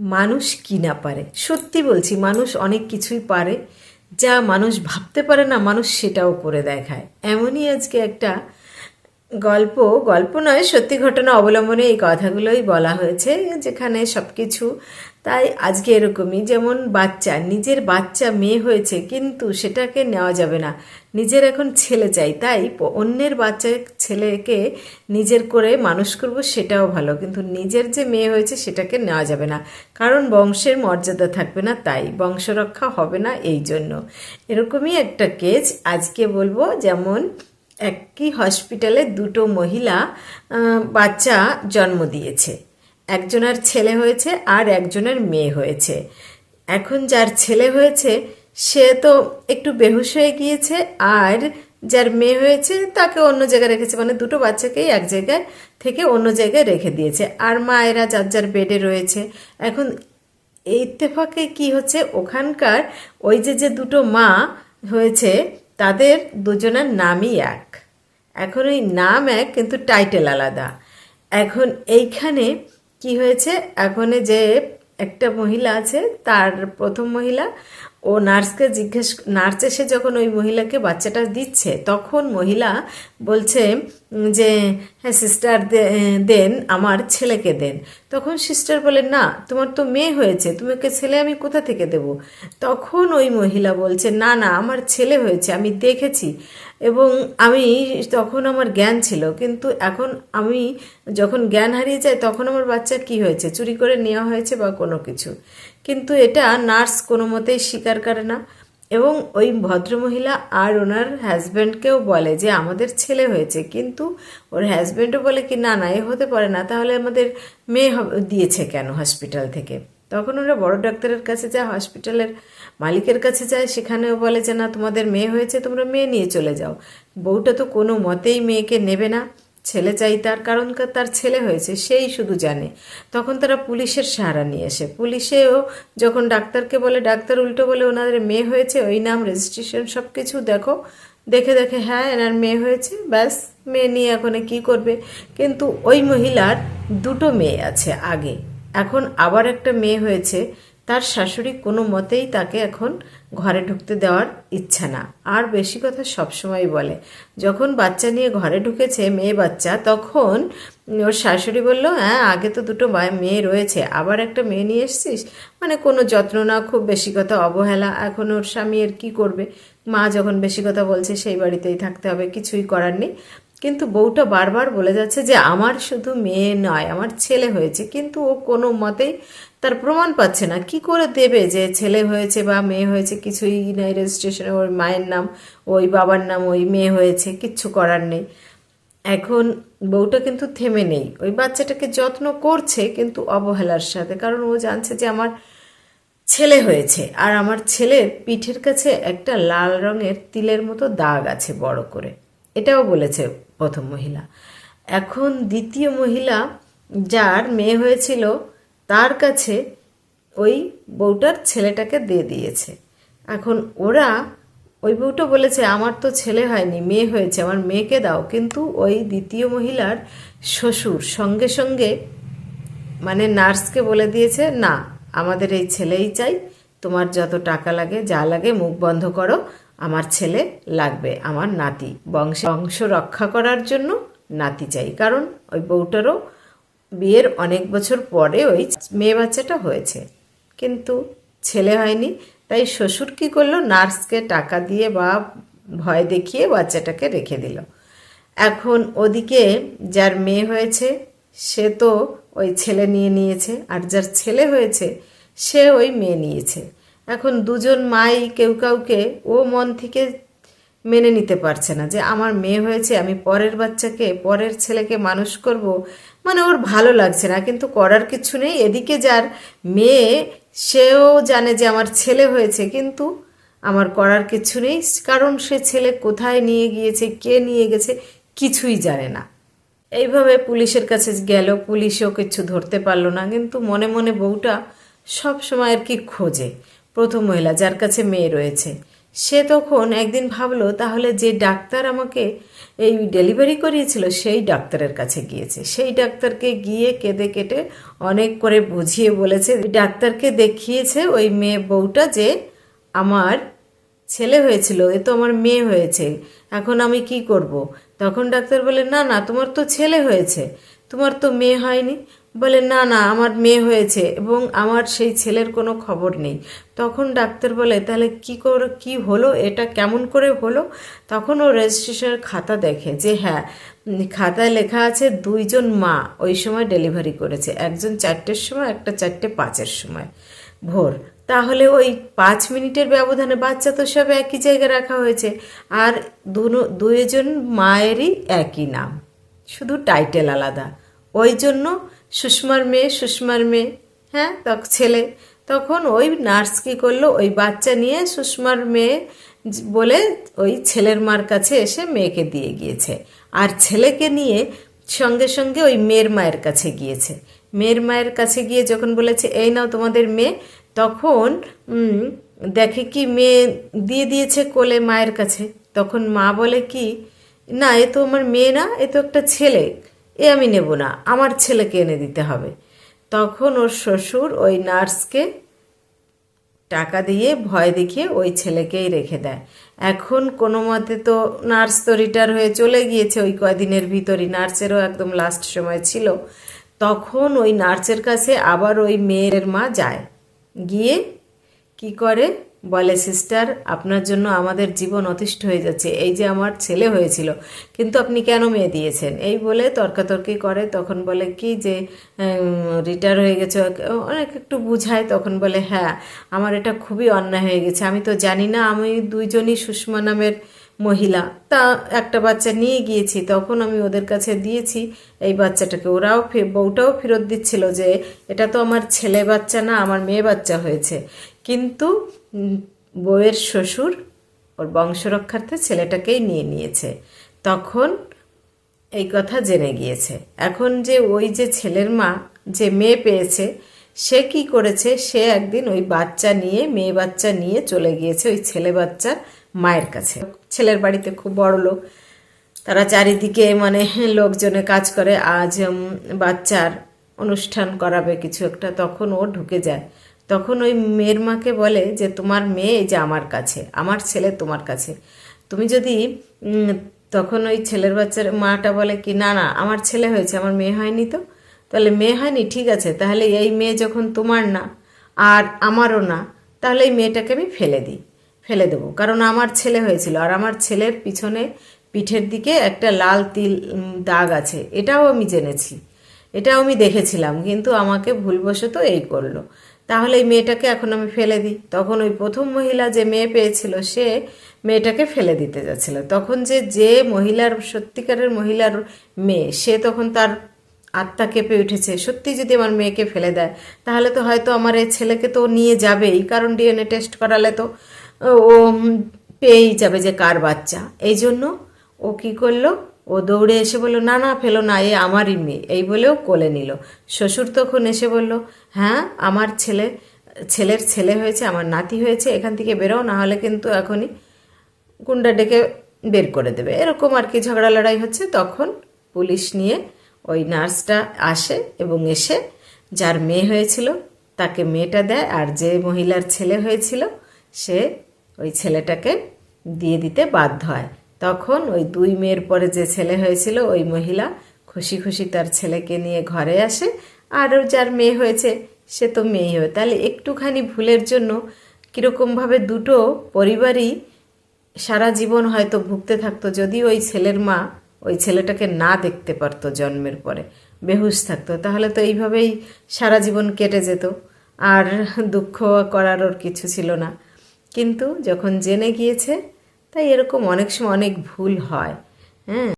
মানুষ কি না পারে? সত্যি বলছি, মানুষ অনেক কিছুই পারে, যা মানুষ ভাবতে পারে না, মানুষ সেটাও করে দেখায়। এমনই আজকে একটা গল্প গল্প নয়, সত্যি ঘটনা অবলম্বনে এই কথাগুলোই বলা হয়েছে, যেখানে সব কিছু তাই আজকে এরকমই। যেমন বাচ্চা, নিজের বাচ্চা মেয়ে হয়েছে, কিন্তু সেটাকে নেওয়া যাবে না। নিজের এখন ছেলে চাই, তাই অন্যের বাচ্চা ছেলেকে নিজের করে মানুষ করব সেটাও ভালো, কিন্তু নিজের যে মেয়ে হয়েছে সেটাকে নেওয়া যাবে না। কারণ বংশের মর্যাদা থাকবে না তাই, বংশরক্ষা হবে না এই জন্য। এরকমই একটা কেজ আজকে বলব, যেমন একই হসপিটালে দুটো মহিলা বাচ্চা জন্ম দিয়েছে। একজনের ছেলে হয়েছে আর একজনের মেয়ে হয়েছে। এখন যার ছেলে হয়েছে, সে তো একটু বেহুশ হয়ে গিয়েছে আর যার মেয়ে হয়েছে, তাকে অন্য জায়গায় রেখেছে। মানে দুটো বাচ্চাকেই এক জায়গায় থেকে অন্য জায়গায় রেখে দিয়েছে। আর মায়েরা যার যার বেডে রয়েছে। এখন ইত্তেফাকে কি হচ্ছে? ওখানকার ওই যে যে দুটো মা হয়েছে তাদের দুজনের নামই এক। এখন ওই নাম এক কিন্তু টাইটেল আলাদা। এখন এইখানে কি হয়েছে? এখন যে একটা মহিলা আছে, তার প্রথম মহিলা, ও নার্সকে জিজ্ঞেস, নার্স এসে যখন ওই মহিলাকে বাচ্চাটা দিচ্ছে, তখন মহিলা বলছে যে হ্যাঁ সিস্টার দেন, আমার ছেলেকে দেন। তখন সিস্টার বলে, না, তোমার তো মেয়ে হয়েছে, তোমাকে ছেলে আমি কোথা থেকে দেব? তখন ওই মহিলা বলছে, না না, আমার ছেলে হয়েছে, আমি দেখেছি এবং আমি তখন আমার জ্ঞান ছিল, কিন্তু এখন আমি যখন জ্ঞান হারিয়ে যায়, তখন আমার বাচ্চা কি হয়েছে? চুরি করে নেওয়া হয়েছে বা কোনো কিছু? কিন্তু এটা নার্স কোনো মতেই স্বীকার করে না। এবং ওই ভদ্রমহিলা আর ওনার হাজব্যান্ডকেও বলে যে আমাদের ছেলে হয়েছে, কিন্তু ওর হাজব্যান্ডও বলে কি, না না, এ হতে পারে না, তাহলে আমাদের মেয়ে দিয়েছে কেন হসপিটাল থেকে? তখন ওরা বড় ডাক্তারের কাছে যায় হসপিটালের মালিকের কাছে যায়, সেখানেও বলে যে, না, তোমাদের মেয়ে হয়েছে, তোমরা মেয়ে নিয়ে চলে যাও। বউটা তো কোনো মতেই মেয়েকে নেবে না। ছেলে চাই তার, কারণ তার ছেলে হয়েছে, সেই শুধু জানে। তখন তারা পুলিশের সাহারা নিয়ে আসে। পুলিশেও যখন ডাক্তারকে বলে, ডাক্তার উল্টো বলে, ওনাদের মেয়ে হয়েছে, ওই নাম রেজিস্ট্রেশন সব কিছু দেখো। দেখে দেখে হ্যাঁ এনার মেয়ে হয়েছে, ব্যাস, মেয়ে নিয়ে এখন কি করবে? কিন্তু ওই মহিলার দুটো মেয়ে আছে আগে। এখন আবার একটা মেয়ে হয়েছে তার শাশুড়ি কোনো মতেই তাকে এখন ঘরে ঢুকতে দেওয়ার ইচ্ছা না। আর বেশি কথা সবসময় বলে। যখন বাচ্চা নিয়ে ঘরে ঢুকেছে মেয়ে বাচ্চা, তখন ওর শাশুড়ি বলল হ্যাঁ আগে তো দুটো মেয়ে রয়েছে, আবার একটা মেয়ে নিয়ে এসছিস? মানে কোনো যত্ন না, খুব বেশি কথা অবহেলা। এখন ওর স্বামী এর কী করবে? মা যখন বেশি কথা বলছে, সেই বাড়িতেই থাকতে হবে, কিছুই করার নেই। কিন্তু বউটা বারবার বলে যাচ্ছে যে আমার শুধু মেয়ে নয়, আমার ছেলে হয়েছে। কিন্তু ও কোনো মতেই তার প্রমাণ পাচ্ছে না। কি করে দেবে যে ছেলে হয়েছে বা মেয়ে হয়েছে কিছুই নাই রেজিস্ট্রেশনে ওর মায়ের নাম, ওই বাবার নাম, ওই মেয়ে হয়েছে, কিচ্ছু করার নেই। এখন বউটা কিন্তু থেমে নেই। ওই বাচ্চাটাকে যত্ন করছে কিন্তু অবহেলার সাথে, কারণ ও জানছে যে আমার ছেলে হয়েছে। আর আমার ছেলের পিঠের কাছে একটা লাল রঙের তিলের মতো দাগ আছে বড় করে। এটাও বলেছে প্রথম মহিলা। এখন দ্বিতীয় মহিলা যার মেয়ে হয়েছিল, তার কাছে ওই বউটার ছেলেটাকে দিয়ে দিয়েছে। এখন ওরা ওই বউটা বলেছে, আমার তো ছেলে হয়নি, মেয়ে হয়েছে, আমার মেয়েকে দাও। কিন্তু ওই দ্বিতীয় মহিলার শ্বশুর সঙ্গে সঙ্গে মানে নার্সকে বলে দিয়েছে, না, আমাদের এই ছেলেই চাই, তোমার যত টাকা লাগে, যা লাগে, মুখ বন্ধ করো আমার ছেলে লাগবে, আমার নাতি। বংশ বংশ রক্ষা করার জন্য নাতি চাই। কারণ ওই বউটারও বিয়ের অনেক বছর পরে ওই মেয়ে বাচ্চাটা হয়েছে। কিন্তু ছেলে হয়নি, তাই শ্বশুর কি করল? নার্সকে টাকা দিয়ে বা ভয় দেখিয়ে বাচ্চাটাকে রেখে দিল। এখন ওদিকে যার মেয়ে হয়েছে, সে তো ওই ছেলে নিয়ে নিয়েছে, আর যার ছেলে হয়েছে, সে ওই মেয়ে নিয়েছে। এখন দুজন মাই কেউ কাউকে ও মন থেকে মেনে নিতে পারছে না যে আমার মেয়ে হয়েছে, আমি পরের বাচ্চাকে, পরের ছেলেকে মানুষ করব। মানে ওর ভালো লাগছে না, কিন্তু করার কিছু নেই। এদিকে যার মেয়ে, সেও জানে যে আমার ছেলে হয়েছে, কিন্তু আমার করার কিছু নেই। কারণ সে ছেলে কোথায় নিয়ে গিয়েছে, কে নিয়ে গেছে, কিছুই জানে না। এইভাবে পুলিশের কাছে গেল, পুলিশও কিছু ধরতে পারল না, কিন্তু মনে মনে বউটা সব সময় আর কি খোঁজে। প্রথম মহিলা যার কাছে মেয়ে রয়েছে। সে তখন একদিন ভাবলো, তাহলে যে ডাক্তার আমাকে এই ডেলিভারি করিয়েছিল, সেই ডাক্তারের কাছে গিয়েছে। সেই ডাক্তারকে গিয়ে কেঁদে কেটে অনেক করে বুঝিয়ে বলেছে। ডাক্তারকে দেখিয়েছে ওই মেয়ে বউটা যে আমার ছেলে হয়েছিল, এ তো আমার মেয়ে হয়েছে, এখন আমি কি করব। তখন ডাক্তার বলে, না না, তোমার তো ছেলে হয়েছে, তোমার তো মেয়ে হয়নি বলে, না না, আমার মেয়ে হয়েছে এবং আমার সেই ছেলের কোনো খবর নেই। তখন ডাক্তার বলে, তাহলে কি করে, কি হলো? এটা কেমন করে হলো? তখন ও রেজিস্ট্রেশনের খাতা দেখে যে হ্যাঁ খাতায় লেখা আছে দুইজন মা ওই সময় ডেলিভারি করেছে, একজন চারটের সময়, একটা চারটে পাঁচের সময়, ভোর। তাহলে ওই পাঁচ মিনিটের ব্যবধানে বাচ্চা তো সব একই জায়গায় রাখা হয়েছে, আর দুনো, দুইজন মায়েরই একই নাম, শুধু টাইটেল আলাদা। ওই জন্য সুষমার মেয়ে সুষমার মেয়ে হ্যাঁ? তখন ছেলে। তখন ওই নার্স কী করল? ওই বাচ্চা নিয়ে সুষমার মেয়ে বলে ওই ছেলের মার কাছে এসে মেয়েকে দিয়ে গিয়েছে। আর ছেলেকে নিয়ে সঙ্গে সঙ্গে ওই মেয়ের মায়ের কাছে গিয়েছে। মেয়ের মায়ের কাছে গিয়ে যখন বলেছে, এই নাও তোমাদের মেয়ে, তখন দেখে কি মেয়ে দিয়ে দিয়েছে কোলে মায়ের কাছে? তখন মা বলে কি, না, এ তো আমার মেয়ে না, এ তো একটা ছেলে। এ আমি নেব না, আমার ছেলেকে এনে দিতে হবে। তখন ওর শ্বশুর ওই নার্সকে টাকা দিয়ে ভয় দেখিয়ে ওই ছেলেকেই রেখে দেয়। এখন কোনো মতে তো নার্স তো রিটায়ার হয়ে চলে গিয়েছে, ওই কয়দিনের ভিতরই নার্সেরও একদম লাস্ট সময় ছিল। তখন ওই নার্সের কাছে আবার ওই মেয়ের মা যায়। গিয়ে কি করে? বলে, সিস্টার, আপনার জন্য আমাদের জীবন অতিষ্ঠ হয়ে যাচ্ছে। এই যে আমার ছেলে হয়েছিল, কিন্তু আপনি কেন মেয়ে দিয়েছেন? এই বলে তর্কাতর্কি করে, তখন বলে, কি যে রিটায়ার হয়ে গেছে? অনেক একটু বুঝায়, তখন বলে হ্যাঁ আমার এটা খুবই অন্যায় হয়ে গেছে। আমি তো জানি না, আমি দুইজনই সুষমা নামের মহিলা। তা একটা বাচ্চা নিয়ে গিয়েছি, তখন আমি ওদের কাছে দিয়েছি এই বাচ্চাটাকে। ওরাও বউটাও ফেরত দিচ্ছিল যে, এটা তো আমার ছেলে বাচ্চা না, আমার মেয়ে বাচ্চা হয়েছে। কিন্তু বউয়ের শ্বশুর ওর বংশরক্ষার্থে ছেলেটাকেই নিয়ে নিয়েছে। তখন এই কথা জেনে গিয়েছে। এখন যে ওই যে ছেলের মা, যে মেয়ে পেয়েছে, সে কি করেছে? সে একদিন ওই বাচ্চা নিয়ে, মেয়ে বাচ্চা নিয়ে চলে গিয়েছে ওই ছেলে বাচ্চার মায়ের কাছে। ছেলের বাড়িতে খুব বড় লোক। তারা চারিদিকে মানে লোকজনে কাজ করে। আজ বাচ্চার অনুষ্ঠান করাবে কিছু একটা, তখন ও ঢুকে যায়। তখন ওই মেয়ের মাকে বলে যে, তোমার মেয়ে যে আমার কাছে, আমার ছেলে তোমার কাছে। তুমি যদি তখন ওই ছেলের বাচ্চার মাটা বলে কি, না না, আমার ছেলে হয়েছে, আমার মেয়ে হয়নি তো। তাহলে, মেয়ে হয়নি, ঠিক আছে, তাহলে এই মেয়ে যখন তোমার না, আর আমারও না, তাহলে এই মেয়েটাকে আমি ফেলে দিই, ফেলে দেবো। কারণ আমার ছেলে হয়েছিল, আর আমার ছেলের পিছনে পিঠের দিকে একটা লাল তিল দাগ আছে, এটাও আমি জেনেছি, এটাও আমি দেখেছিলাম, কিন্তু আমাকে ভুলবশত এই করল। তাহলে এই মেয়েটাকে এখন আমি ফেলে দিই। তখন ওই প্রথম মহিলা যে মেয়ে পেয়েছিল, সে মেয়েটাকে ফেলে দিতে যাচ্ছিল। তখন যে যে মহিলার, সত্যিকারের মহিলার মেয়ে, সে তখন তার আত্মা কেঁপে উঠেছে। সত্যি যদি আমার মেয়েকে ফেলে দেয়, তাহলে তো হয়তো আমার এই ছেলেকে তো নিয়ে যাবেই। কারণ ডিএনএ টেস্ট করালে তো ও পেয়েই যাবে যে কার বাচ্চা। এই জন্য ও কী করল ও দৌড়ে এসে বলল, না না, ফেলো না, এ আমারই মেয়ে। এই বলেও কোলে নিল। শ্বশুর তখন এসে বলল হ্যাঁ আমার ছেলে, ছেলের ছেলে হয়েছে, আমার নাতি হয়েছে, এখান থেকে বেরো না হলে কিন্তু এখনই গুন্ডা ডেকে বের করে দেবে। এরকম আর কি ঝগড়া লড়াই হচ্ছে। তখন পুলিশ নিয়ে ওই নার্সটা আসে এবং এসে যার মেয়ে হয়েছিল, তাকে মেয়েটা দেয়, আর যে মহিলার ছেলে হয়েছিল, সে ওই ছেলেটাকে দিয়ে দিতে বাধ্য হয়। তখন ওই দুই মেয়ের পরে যে ছেলে হয়েছিল, ওই মহিলা খুশি খুশি তার ছেলেকে নিয়ে ঘরে আসে। আর যার মেয়ে হয়েছে, সে তো মেয়ে হয়। তাহলে একটুখানি ভুলের জন্য কীরকমভাবে দুটো পরিবারই সারা জীবন হয়তো ভুগতে থাকতো, যদি ওই ছেলের মা ওই ছেলেটাকে না দেখতে পারতো জন্মের পরে, বেহুশ থাকতো। তাহলে তো এইভাবেই সারা জীবন কেটে যেত। আর দুঃখ করার ওর কিছু ছিল না। কিন্তু যখন জেনে গিয়েছে তাই এরকম অনেক সময় অনেক ভুল হয় হ্যাঁ?